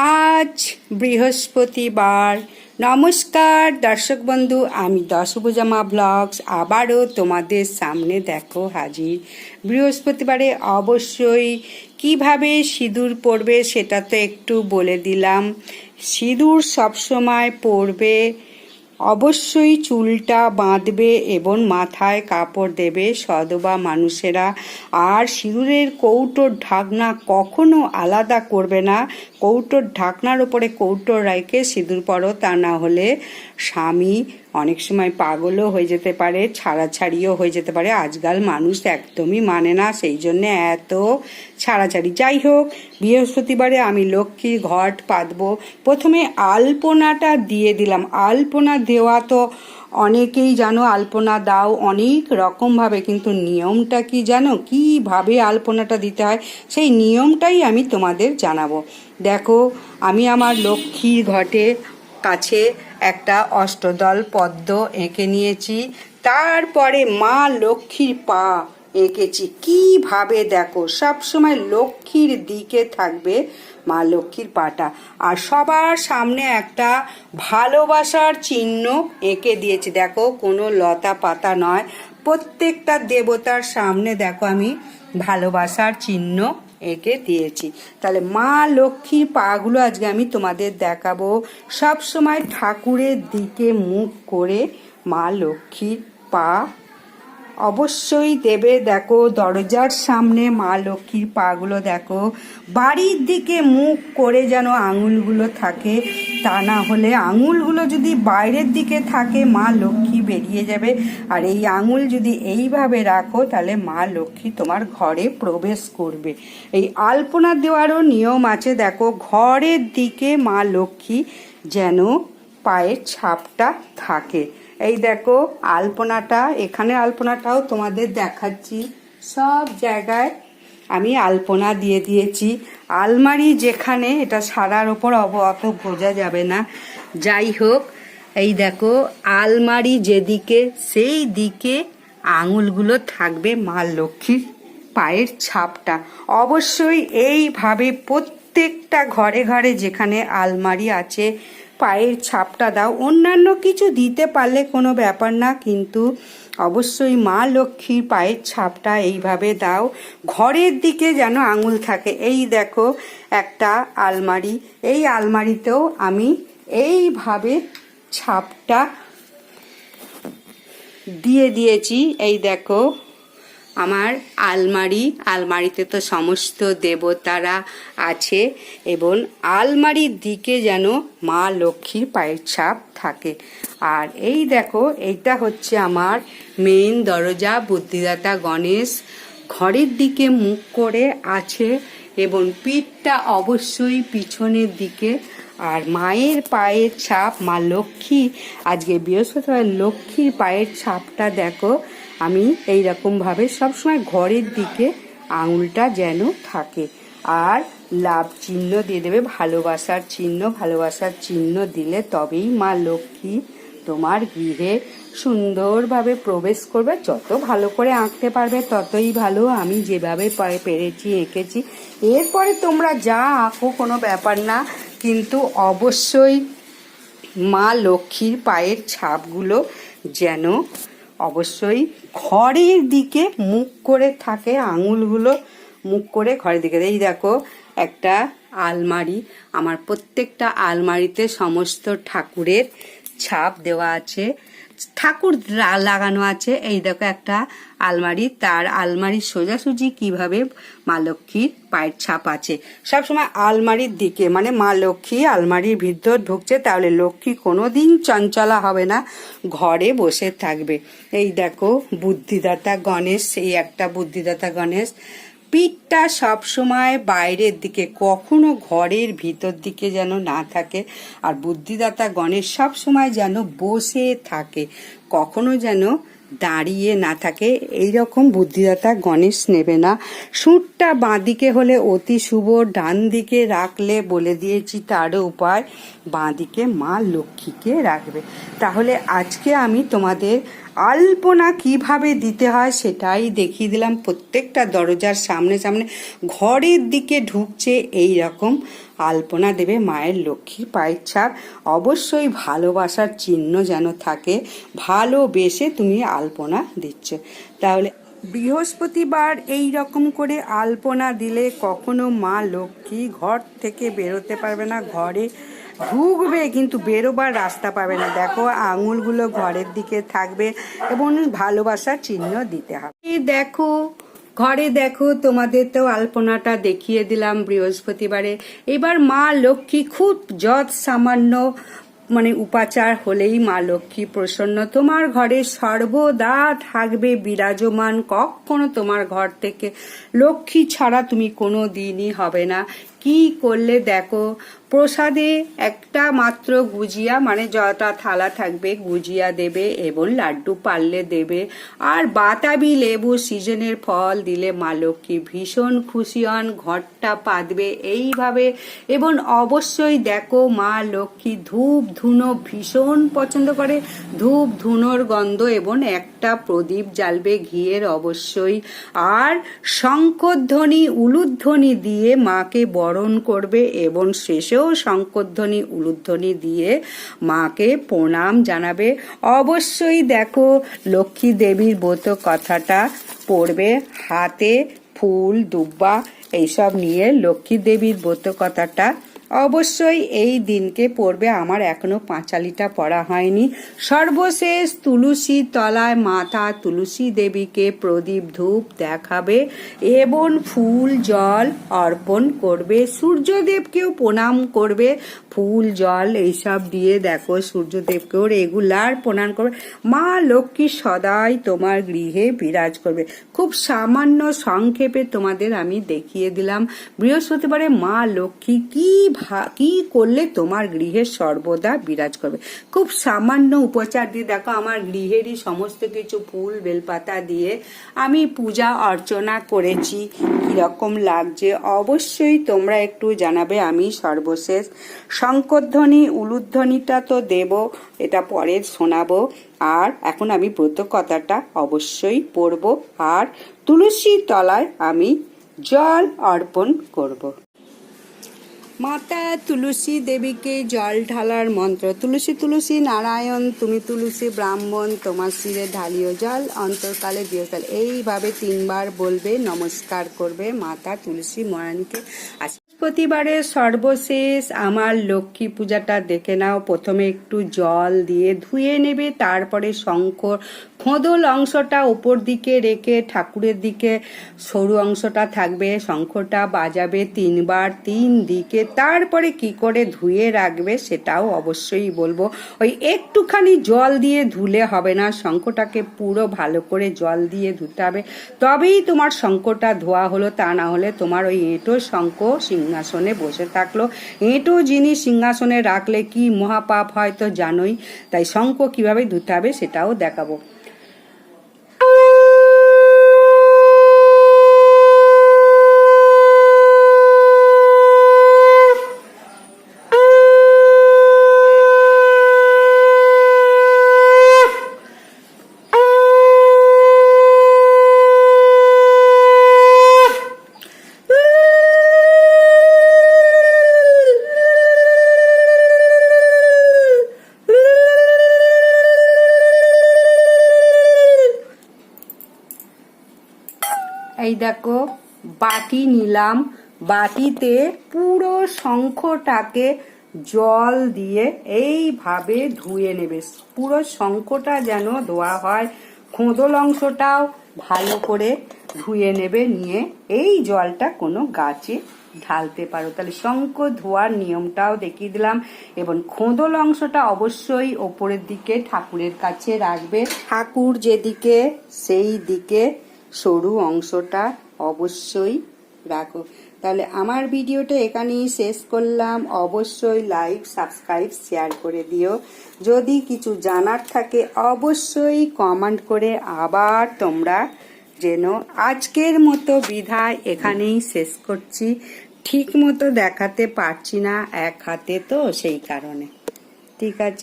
আজ বৃহস্পতিবার। নমস্কার, দর্শক বন্ধু, আমি দশভুজামা ব্লগস। আবারও তোমাদের সামনে দেখো হাজির। বৃহস্পতিবারে অবশ্যই কীভাবে সিঁদুর পড়বে সেটা তো একটু বলে দিলাম। সিঁদুর সবসময় পরবে অবশ্যই চুলটা বাঁধবে এবং মাথায় কাপড় দেবে সদবা মানুষেরা। আর সিঁদুরের কৌটোর ঢাকনা কখনো আলাদা করবে না। কৌটোর ঢাকনার ওপরে কৌটোর রায়কে সিঁদুর পরো, তা না হলে স্বামী অনেক সময় পাগলও হয়ে যেতে পারে, ছাড়াছাড়িও হয়ে যেতে পারে। আজকাল মানুষ একদমই মানে না, সেই জন্য এত ছাড়াছাড়ি। যাই হোক, বৃহস্পতিবারে আমি লক্ষ্মীর ঘট পাতবো। প্রথমে আলপনাটা দিয়ে দিলাম। আলপনা দেওয়া তো অনেকেই জানো, আলপনা দাও অনেক রকমভাবে, কিন্তু নিয়মটা কি জানো? কীভাবে আলপনাটা দিতে হয়? সেই নিয়মটাই আমি তোমাদের জানাব। দেখো, আমি আমার লক্ষ্মীর ঘটে কাছে একটা অষ্টদল পদ্ম এঁকে নিয়েছি। তারপরে মা লক্ষ্মীর পা এঁকেছি। কীভাবে দেখো, সবসময় লক্ষ্মীর দিকে থাকবে মা লক্ষ্মীর পাটা। আর সবার সামনে একটা ভালোবাসার চিহ্ন এঁকে দিয়েছি। দেখো, কোনো লতা পাতা নয়। প্রত্যেকটা দেবতার সামনে দেখো আমি ভালোবাসার চিহ্ন এঁকে দিয়েছি। তাহলে মা লক্ষ্মীর পাগুলো আজকে আমি তোমাদের দেখাবো। সব সময় ঠাকুরের দিকে মুখ করে মা লক্ষ্মীর পা অবশ্যই দেবে। দেখো, দরজার সামনে মা লক্ষ্মীর পাগুলো দেখো। বাড়ির দিকে মুখ করে যেন আঙুলগুলো থাকে, তা না হলে আঙুলগুলো যদি বাইরের দিকে থাকে, মা লক্ষ্মী বেরিয়ে যাবে। আর এই আঙুল যদি এইভাবে রাখো, তাহলে মা লক্ষ্মী তোমার ঘরে প্রবেশ করবে। এই আলপনা দেওয়ারও নিয়ম আছে, দেখো, ঘরের দিকে মা লক্ষ্মী যেন পায়ের ছাপটা থাকে। এই দেখো, আলপনাটা, এখানে আলপনাটাও তোমাদের দেখাচ্ছি। সব জায়গায় আমি আলপনা দিয়ে দিয়েছি। আলমারি যেখানে, এটা সারার ওপর অত বোঝা যাবে না। যাই হোক এই দেখো, আলমারি যেদিকে, সেই দিকে আঙুলগুলো থাকবে মা লক্ষ্মীর পায়ের ছাপটা। অবশ্যই এইভাবে প্রত্যেকটা ঘরে ঘরে যেখানে আলমারি আছে, পায়ের ছাপটা দাও। অন্যান্য কিছু দিতে পারলে কোনো ব্যাপার না, কিন্তু অবশ্যই মা লক্ষ্মীর পায়ের ছাপটা এইভাবে দাও। ঘরের দিকে যেন আঙুল থাকে। এই দেখো, একটা আলমারি। এই আলমারিতেও আমি এইভাবে ছাপটা দিয়ে দিয়েছি। এই দেখো, আমার আলমারি, আলমারিতে তো সমস্ত দেবতারা আছে এবং আলমারির দিকে যেন মা লক্ষ্মীর পায়ের ছাপ থাকে। আর এই দেখো, এইটা হচ্ছে আমার মেন দরজা, বুদ্ধিদাতা গণেশ ঘরের দিকে মুখ করে আছে এবং পিঠটা অবশ্যই পিছনের দিকে আর মায়ের পায়ের ছাপ, মা লক্ষ্মী, আজকে বৃহস্পতিবার লক্ষ্মীর পায়ের ছাপটা দেখো। আমি এই রকমভাবে সবসময় ঘরের দিকে আঙুলটা যেন থাকে। আর লাভ চিহ্ন দিয়ে দেবে, ভালোবাসার চিহ্ন ভালোবাসার চিহ্ন দিলে তবেই মা লক্ষ্মী তোমার গৃহে সুন্দরভাবে প্রবেশ করবে। যত ভালো করে আঁকতে পারবে, ততই ভালো। আমি যেভাবে পেরেছি, এঁকেছি। এরপরে তোমরা যা আঁকো, কোনো ব্যাপার না। কিন্তু অবশ্যই মা লক্ষ্মীর পায়ের ছাপগুলো যেন অবশ্যই ঘরের দিকে মুখ করে থাকে, আঙুলগুলো মুখ করে ঘরের দিকে। এই দেখো, একটা আলমারি। আমার প্রত্যেকটা আলমারিতে সমস্ত ঠাকুরের ছাপ দেওয়া আছে। ঠাকুর লাগানো আছে। এই দেখো একটা আলমারি। তার আলমারির সোজাসুজি কীভাবে মা লক্ষ্মীর পায়ের ছাপ আছে। সবসময় আলমারির দিকে মানে মা লক্ষ্মী আলমারির ভিতর ঢুকছে, তাহলে লক্ষ্মী কোনো দিন চঞ্চলা হবে না, ঘরে বসে থাকবে। এই দেখো বুদ্ধিদাতা গণেশ, এই একটা বুদ্ধিদাতা গণেশ। পিঠটা সবসময় বাইরের দিকে, কখনো ঘরের ভিতর দিকে যেন না থাকে। আর বুদ্ধিদাতা গণেশ সবসময় যেন বসে থাকে, কখনো যেন দাঁড়িয়ে না থাকে। এই রকম বুদ্ধিদাতা গণেশ নেবে না। সুরটা বাঁদিকে হলে অতি শুভ ডান দিকে রাখলে বলে দিয়েছি তারও উপায়, বাঁদিকে মা লক্ষ্মীকে রাখবে। তাহলে আজকে আমি তোমাদের আলপনা কীভাবে দিতে হয় সেটাই দেখিয়ে দিলাম। প্রত্যেকটা দরজার সামনে সামনে ঘরের দিকে ঢুকছে এই রকম আলপনা দেবে মায়ের লক্ষ্মীর পায়ের ছাপ। অবশ্যই ভালোবাসার চিহ্ন যেন থাকে, ভালোবেসে তুমি আলপনা দিচ্ছ। তাহলে বৃহস্পতিবার এই রকম করে আলপনা দিলে কখনো মা লক্ষ্মী ঘর থেকে বেরোতে পারবে না, ঘরে ঢুকবে কিন্তু বেরোবার রাস্তা পাবে না। দেখো, আঙুলগুলো ঘরের দিকে থাকবে এবং ভালোবাসার চিহ্ন দিতে হবে। দেখো, ঘরে দেখো, তোমাদের তো আলপনাটা দেখিয়ে দিলাম বৃহস্পতিবারে। এবার মা লক্ষ্মী খুব যৎ সামান্য মানে উপাচার হলেই মা লক্ষ্মী প্রসন্ন। তোমার ঘরে সর্বদা থাকবে বিরাজমান, কখনো তোমার ঘর থেকে। লক্ষ্মী ছাড়া তুমি কোনো দিনই হবে না। কি করলে দেখো? প্রসাদে একটা মাত্র গুজিয়া মানে যটা থালা থাকবে গুজিয়া দেবে এবং লাড্ডু পারলে দেবে। আর বাতাবি লেবু সিজনের ফল দিলে মা লক্ষ্মী ভীষণ খুশি হন, ঘরটা পাতবে এইভাবে। এবং অবশ্যই দেখো, মা লক্ষ্মী ধূপ ধুনো ভীষণ পছন্দ করে। ধূপ ধুনোর গন্ধ এবং একটা প্রদীপ জ্বালবে ঘিয়ের অবশ্যই। আর শঙ্করধ্বনি, উলুধ্বনি দিয়ে মাকে বরণ করবে এবং শেষেও শঙ্করধ্বনি, উলুধ্বনি দিয়ে মাকে প্রণাম জানাবে। অবশ্যই দেখো লক্ষ্মী দেবীর ব্রত কথাটা পড়বে, হাতে ফুল, দুব্বা, এইসব নিয়ে লক্ষ্মী দেবীর ব্রত কথাটা অবশ্যই এই দিনকে পড়বে আমার এখনও পাঁচালিটা পড়া হয়নি। সর্বশেষ তুলসী তলায় মাতা তুলসী দেবীকে প্রদীপ ধূপ দেখাবে এবং ফুল জল অর্পণ করবে, সূর্যদেবকেও প্রণাম করবে, ফুল জল এইসব দিয়ে দেখো সূর্যদেবকেও রেগুলার প্রণাম করবে। মা লক্ষ্মী সদাই তোমার গৃহে বিরাজ করবে। খুব সামান্য সংক্ষেপে তোমাদের আমি দেখিয়ে দিলাম। বৃহস্পতিবারে মা লক্ষ্মী কি কি করলে তোমার গৃহে সর্বদা বিরাজ করবে? খুব সামান্য উপচার দিয়ে দেখো, আমার গৃহেরই সমস্ত কিছু ফুল, বেলপাতা দিয়ে আমি পূজা অর্চনা করেছি। কীরকম লাগছে? অবশ্যই তোমরা একটু জানাবে, আমি সর্বশেষ। শঙ্করধ্বনি, উলুধ্বনিটা তো দেব, এটা পরে শোনাবো। আর এখন আমি ব্রত কথাটা অবশ্যই পড়ব। আর তুলসী তলায় আমি জল অর্পণ করব। মাতা তুলসী দেবীকে জল ঢালার মন্ত্র। তুলসী তুলসী নারায়ণ, তুমি তুলসী ব্রাহ্মণ, তোমার শিরে ঢালিও জল, অন্তরকালে দিও এইভাবে তিনবার বলবে, নমস্কার করবে মাতা তুলসী মহারানীকে। আশীর্বাদ বৃহস্পতিবারে সর্বশেষ আমার লক্ষ্মী পূজাটা দেখে নাও। প্রথমে একটু জল দিয়ে ধুয়ে নেবে, তারপরে শঙ্খ খোঁদল অংশটা ওপর দিকে রেখে ঠাকুরের দিকে সরু অংশটা থাকবে। শঙ্খটা বাজাবে তিনবার, তিন দিকে। তারপরে কি করে ধুয়ে রাখবে সেটাও অবশ্যই বলব। ওই একটুখানি জল দিয়ে ধুলে হবে না শঙ্খটাকে পুরো ভালো করে জল দিয়ে ধুতে হবে। তবেই তোমার শঙ্খটা ধোয়া হলো, তা না হলে তোমার ওই এঁটো শঙ্খ সিংহাসনে বসে থাকল। এঁটো জিনিস সিংহাসনে রাখলে কি মহাপাপ হয় তো জানোই। তাই শঙ্খ কীভাবে ধুতে হবে সেটাও দেখাবো। এই দেখো, বাটি নিলাম। বাটিতে পুরো শঙ্খটাকে জল দিয়ে এইভাবে ধুয়ে নেবে। পুরো শঙ্খটা যেন ধোয়া হয়। খোঁদল অংশটাও ভালো করে ধুয়ে নেবে, নিয়ে এই জলটা কোনো গাছে ঢালতে পারো। তাহলে শঙ্খ ধোয়ার নিয়মটাও দেখিয়ে দিলাম। এবং খোঁদল অংশটা অবশ্যই ওপরের দিকে ঠাকুরের কাছে রাখবে। ঠাকুর যেদিকে, সেই দিকে সরু অংশটা অবশ্যই রাখো। তাহলে আমার ভিডিওটা এখানেই শেষ করলাম। অবশ্যই লাইক সাবস্ক্রাইব শেয়ার করে দিও। যদি কিছু জানার থাকে, অবশ্যই কমেন্ট করে আবার তোমরা যেন আজকের মতো বিধায় এখানেই শেষ করছি। ঠিক মতো দেখাতে পারছি না এক হাতে তো সেই কারণে। ঠিক আছে।